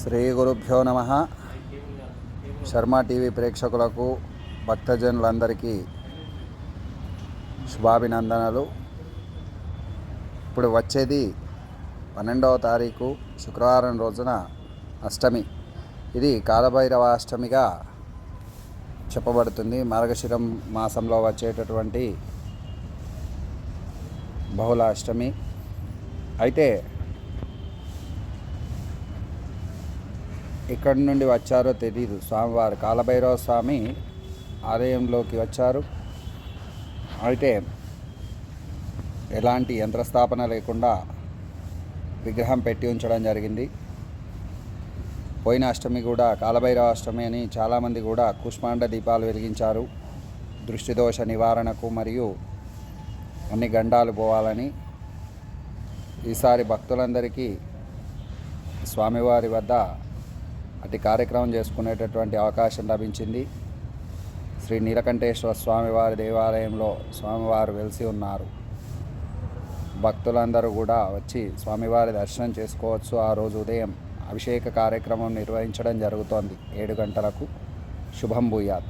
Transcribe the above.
శ్రీ గురుభ్యో నమ. శర్మ టీవీ ప్రేక్షకులకు భక్తజనులందరికీ శుభాభినందనలు. ఇప్పుడు వచ్చేది పన్నెండవ తారీఖు శుక్రవారం రోజున అష్టమి. ఇది కాలభైరవ అష్టమిగా చెప్పబడుతుంది. మార్గశిరం మాసంలో వచ్చేటటువంటి బహుళ అష్టమి అయితే ఎక్కడి నుండి వచ్చారో తెలియదు స్వామివారు కాలభైరవ స్వామి ఆలయంలోకి వచ్చారు. అయితే ఎలాంటి యంత్రస్థాపన లేకుండా విగ్రహం పెట్టి ఉంచడం జరిగింది. పోయిన అష్టమి కూడా కాలభైరవ అష్టమి అని చాలామంది కూడా కుష్మాండ దీపాలు వెలిగించారు. దృష్టిదోష నివారణకు మరియు అన్ని గండాలు పోవాలని ఈసారి భక్తులందరికీ స్వామివారి వద్ద అటు కార్యక్రమం చేసుకునేటటువంటి అవకాశం లభించింది. శ్రీ నీలకంఠేశ్వర స్వామివారి దేవాలయంలో స్వామివారు వెలిసి ఉన్నారు. భక్తులందరూ కూడా వచ్చి స్వామివారి దర్శనం చేసుకోవచ్చు. ఆ రోజు ఉదయం అభిషేక కార్యక్రమం నిర్వహించడం జరుగుతోంది. ఏడు గంటలకు. శుభం భూయాత్.